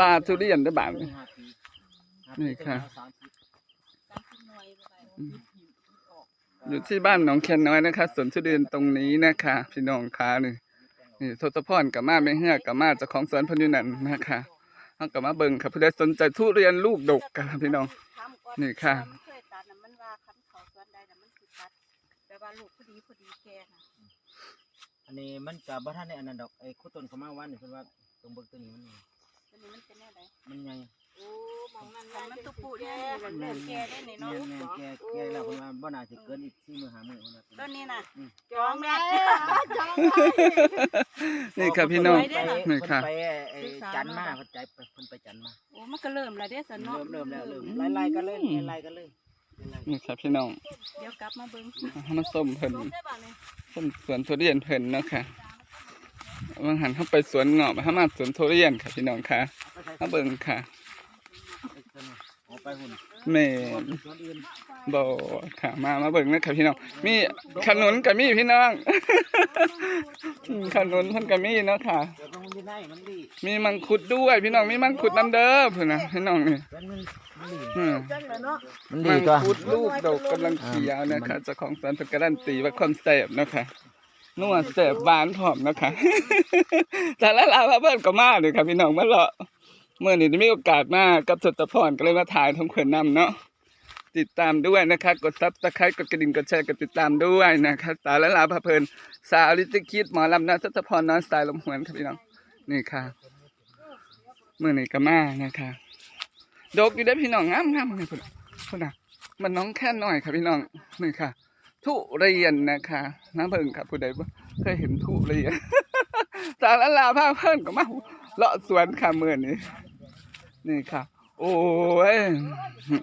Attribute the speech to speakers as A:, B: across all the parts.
A: ป่าทุเรียนได้อบาดนี่
B: ห้าปีห้า
A: นี่
B: ปี
A: ค่ะ
B: สามสิบ
A: อยู่ที่บ้านหนองแคนน้อยนะคะสวนทุเรียนตรงนี้นะคะ พี่น้องคะนี่นี่ทศพรกับมาแม่เฮือกกับมาเจ้าของสวนเพนอยุนันนะคะเอากับมาเบิ่งค่ะผู้ใดสนใจทุเรียนลูกดกค่ะพี่น้อง นี่ค่ะ
C: มันเคยตัดน่ะมันว่าคันเขาสวนใดน่ะมันสิตัดแต่ว่าลูกพอดีพอดีแก่น่ะ
B: อันนี้มันกับบ่ท่านในอันนั้นดอกไอ้คู่ต้นเขามาวันนี่เพิ่นว่าตรงเบิกตัวนี้มัน
C: ตัวนี้มันเป็นแนวใด
B: มันใหญ่
C: โอ้มองมันมันตุปุเนี่ยมันเริ่มแก่ได้นี่
B: แม่
C: เนาะ
B: นแม่นแก่แก่แล้วเพิ่นว่าบ่น่าสิเกินอีก4มื้อ5มื้อเพิ่นว่า
C: ต้นนี้น่ะ
B: อืม
C: จองแม่จอง
A: นี่ค่ะพี่น้อง
B: เพิ่
A: นี่
B: น
A: ค่ะ
B: ไปไอ้จันทร์มาเพิ่นใจเพิ่นไปจันทร์มา
C: โอ้มันก็เริ่มแล้วเด้อสันเนาะ
B: เริ่มเริ่มแล้วเริ่มไล่ๆกันเลยไล่ๆกันเลยไล่ๆ
A: นี่ค่ะพี่น้อง
C: เดี๋ยวกลับมาเบิ่ง
A: ให้มาส้มเพิ่น
C: ลงได้บ่เนี่ย
A: ส้มสวนทุเรียนเพิ่นเนาะค่ะ วางหันเข้าไปสวนเงาะมาเข้ามาสวนทุเรียนค่ะพี่น้องค่ะมาเบิ่งค่ะ
B: เอาไปหุ่น
A: แม่น
B: ส่วนอื่น
A: บ่ค่ะมามาเบิ่งนะครับพี่น้อง มีขนุนกับมีพี่น้องอืมขนุนเพิ่นก็มีเนาะค่ะ
B: เดี๋ยวไปหุ่นที่ไหนมันดี
A: มีมังคุดด้วยพี่น้อง มีมังคุดน้ำเด้อเพิ่นน่ะพี่น้องนี่
B: เป็นมันมันดี
A: อืม
C: จังแล้วเนาะ
B: มัน
A: มั
B: ดี
A: ง
B: ตัว
A: คุดลูกดกกำลังเขียวนะคะเจ้าของสวนเพิ่นการันตีว่าความแซ่บเนาะค่ะ นัวแซ่บหวานพร้อมนะคะแต่ละลาว่าเพิ่นก็มาเลยค่ะพี่น้องมาเลาะเมื่อนี้มีโอกาสมากับสตพรก็เลยมาถ่ายทงเขื่อนนำเนาะติดตามด้วยนะคะ กดซับสไครต์กดกระดิ่งกดแชร์กดติดตามด้วยนะคะสาวละลาพาเพลินสาวลิติคิดหมอลำนาสตพรนอนสายลมหวนค่ะพี่น้องนี่ค่ะเมื่อนี้ก็มานะคะดกอยู่ได้พี่น้องงามงามเลยพุ่นน่ะพุ่นน่ะมันน้องแค่น้อยค่ะพี่น้องนี่ค่ะ ทุเรียนนะคะน้าเบิ่งค่ะผู้ใดบ่เคยเห็นทุเรียนสาวละลาพาเพลินก็มาเลาะสวนค่ะเมื่อนี้นี่ค่ะ โอ้ย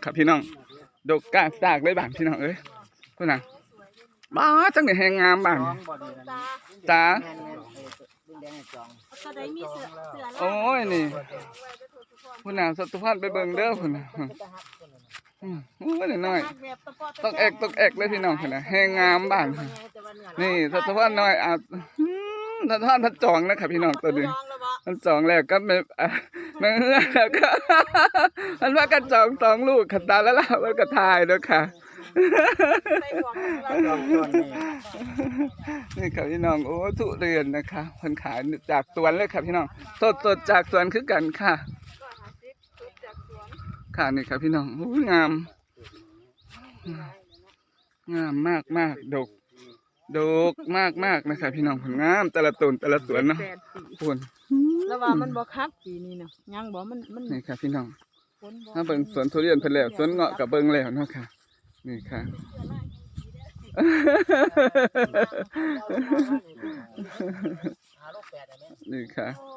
A: ครับพี่น้องดกกากซากเลยบ้านพี่น้องเอ้ยพุ่นน่ะบ้าจังได้แหงงามบ้าน
B: จองบ่ดีนะ
C: ตา
A: จ้า
B: แม่นแม่นไอ้ตัวแดงๆจอง
C: ก็ได้มีเสือเสือแล้ว
A: โอ้ยนี่พุ่นน่ะสตุพันไปเบิ่งเด้อพุ่นน่ะ อืมโอ้ยน้อยๆต้องแอกต้องแอกเลยพี่น้องพุ่นน่ะแหงงามบ้านนี่สตุพันน้อยอะอืมสตุพันพัดจองนะครับพี่น้องตัวนี้มันจองแล้วก็ไม่อะไม่เอื้อแล้วก็มันว่ากันจองสองลูกขันตาแล้วล่ะมันก็ทายเด้อค่ะ
B: จองต้นนี่
A: นี่ครับพี่น้องโอ้ทุเรียนนะคะคนขายจากสวนเลยครับพี่น้องสดสดๆจากสวนคือกันค่ะ ค่ะนี่ครับพี่น้องโอ้ยงาม งามมากมากดก ดกมากมากนะครับพี่น้องผลงาม แต่ละต้นแต่ละสวนเนาะคุณ
C: แล้วว่ามันบ่คักปีนี้น่ะยังบ่มันมัน
A: นี่ครับพี่น้อง
C: ฝนบ่
A: ถ้าเบิ่งสวนทุเรียนเพิ่นแล้วสวนเงาะกับเบิ่งแล้วเนาะค่ะ นี่ค่ะ
B: หาลูกแปดอันนี้
A: นี่ค่ะ
C: โอ้